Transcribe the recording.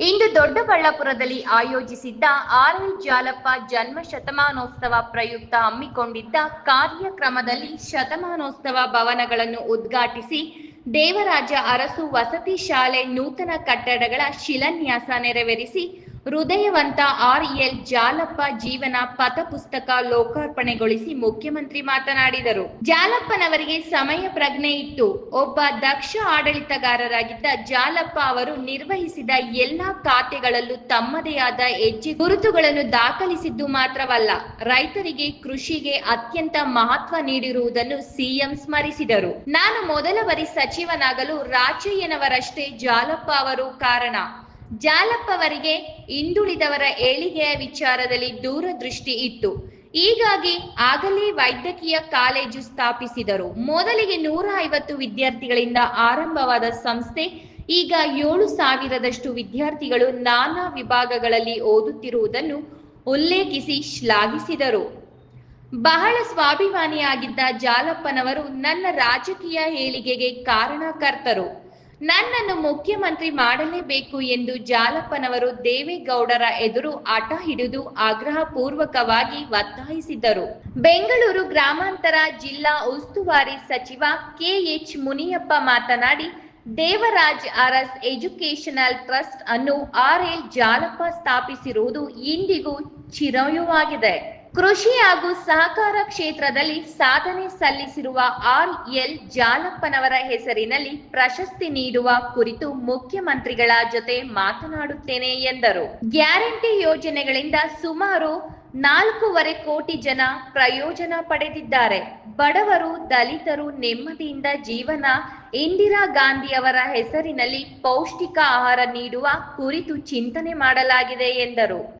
ಇಂದು ದೊಡ್ಡಬಳ್ಳಾಪುರದಲ್ಲಿ ಆಯೋಜಿಸಿದ್ದ ಆರ್ಎಲ್ ಜಾಲಪ್ಪ ಜನ್ಮ ಶತಮಾನೋತ್ಸವ ಪ್ರಯುಕ್ತ ಹಮ್ಮಿಕೊಂಡಿದ್ದ ಕಾರ್ಯಕ್ರಮದಲ್ಲಿ ಶತಮಾನೋತ್ಸವ ಭವನಗಳನ್ನು ಉದ್ಘಾಟಿಸಿ ದೇವರಾಜ ಅರಸು ವಸತಿ ಶಾಲೆ ನೂತನ ಕಟ್ಟಡಗಳ ಶಿಲಾನ್ಯಾಸ ನೆರವೇರಿಸಿ ಹೃದಯವಂತ ಆರ್ಎಲ್ ಜಾಲಪ್ಪ ಜೀವನ ಪಥಪುಸ್ತಕ ಲೋಕಾರ್ಪಣೆಗೊಳಿಸಿ ಮುಖ್ಯಮಂತ್ರಿ ಮಾತನಾಡಿದರು. ಜಾಲಪ್ಪನವರಿಗೆ ಸಮಯ ಪ್ರಜ್ಞೆ ಇತ್ತು. ಒಬ್ಬ ದಕ್ಷ ಆಡಳಿತಗಾರರಾಗಿದ್ದ ಜಾಲಪ್ಪ ಅವರು ನಿರ್ವಹಿಸಿದ ಎಲ್ಲಾ ಖಾತೆಗಳಲ್ಲೂ ತಮ್ಮದೇ ಆದ ಹೆಜ್ಜೆ ಗುರುತುಗಳನ್ನು ದಾಖಲಿಸಿದ್ದು ಮಾತ್ರವಲ್ಲ, ರೈತರಿಗೆ ಕೃಷಿಗೆ ಅತ್ಯಂತ ಮಹತ್ವ ನೀಡಿರುವುದನ್ನು ಸಿಎಂ ಸ್ಮರಿಸಿದರು. ನಾನು ಮೊದಲ ಬಾರಿ ಸಚಿವನಾಗಲು ರಾಜಯ್ಯನವರಷ್ಟೇ ಜಾಲಪ್ಪ ಅವರು ಕಾರಣ. ಜಾಲಪ್ಪ ಅವರಿಗೆ ಹಿಂದುಳಿದವರ ಏಳಿಗೆಯ ವಿಚಾರದಲ್ಲಿ ದೂರದೃಷ್ಟಿ ಇತ್ತು. ಹೀಗಾಗಿ ಆಗಲೇ ವೈದ್ಯಕೀಯ ಕಾಲೇಜು ಸ್ಥಾಪಿಸಿದರು. ಮೊದಲಿಗೆ ನೂರ ಐವತ್ತು ವಿದ್ಯಾರ್ಥಿಗಳಿಂದ ಆರಂಭವಾದ ಸಂಸ್ಥೆ, ಈಗ ಏಳು ಸಾವಿರದಷ್ಟು ವಿದ್ಯಾರ್ಥಿಗಳು ನಾನಾ ವಿಭಾಗಗಳಲ್ಲಿ ಓದುತ್ತಿರುವುದನ್ನು ಉಲ್ಲೇಖಿಸಿ ಶ್ಲಾಘಿಸಿದರು. ಬಹಳ ಸ್ವಾಭಿಮಾನಿಯಾಗಿದ್ದ ಜಾಲಪ್ಪನವರು ನನ್ನ ರಾಜಕೀಯ ಏಳಿಗೆಗೆ ಕಾರಣಕರ್ತರು. ನನ್ನನ್ನು ಮುಖ್ಯಮಂತ್ರಿ ಮಾಡಲೇಬೇಕು ಎಂದು ಜಾಲಪ್ಪನವರು ದೇವೇಗೌಡರ ಎದುರು ಆಟ ಹಿಡಿದು ಆಗ್ರಹ ಪೂರ್ವಕವಾಗಿ ಒತ್ತಾಯಿಸಿದ್ದರು ಬೆಂಗಳೂರು ಗ್ರಾಮಾಂತರ ಜಿಲ್ಲಾ ಉಸ್ತುವಾರಿ ಸಚಿವ ಕೆಎಚ್ ಮುನಿಯಪ್ಪ ಮಾತನಾಡಿ, ದೇವರಾಜ್ ಅರಸ್ ಎಜುಕೇಶನಲ್ ಟ್ರಸ್ಟ್ ಅನ್ನು ಆರ್ಎಲ್ ಜಾಲಪ್ಪ ಸ್ಥಾಪಿಸಿರುವುದು ಇಂದಿಗೂ ಚಿರಯುವಾಗಿದೆ ಕೃಷಿ ಹಾಗೂ ಸಹಕಾರ ಕ್ಷೇತ್ರದಲ್ಲಿ ಸಾಧನೆ ಸಲ್ಲಿಸಿರುವ ಆರ್ ಎಲ್ ಜಾಲಪ್ಪನವರ ಹೆಸರಿನಲ್ಲಿ ಪ್ರಶಸ್ತಿ ನೀಡುವ ಕುರಿತು ಮುಖ್ಯಮಂತ್ರಿಗಳ ಜೊತೆ ಮಾತನಾಡುತ್ತೇನೆ ಎಂದರು. ಗ್ಯಾರಂಟಿ ಯೋಜನೆಗಳಿಂದ ಸುಮಾರು ನಾಲ್ಕೂವರೆ ಕೋಟಿ ಜನ ಪ್ರಯೋಜನ ಪಡೆದಿದ್ದಾರೆ. ಬಡವರು, ದಲಿತರು ನೆಮ್ಮದಿಯಿಂದ ಜೀವನ ಇಂದಿರಾ ಗಾಂಧಿಯವರ ಹೆಸರಿನಲ್ಲಿ ಪೌಷ್ಟಿಕ ಆಹಾರ ನೀಡುವ ಕುರಿತು ಚಿಂತನೆ ಮಾಡಲಾಗಿದೆ ಎಂದರು.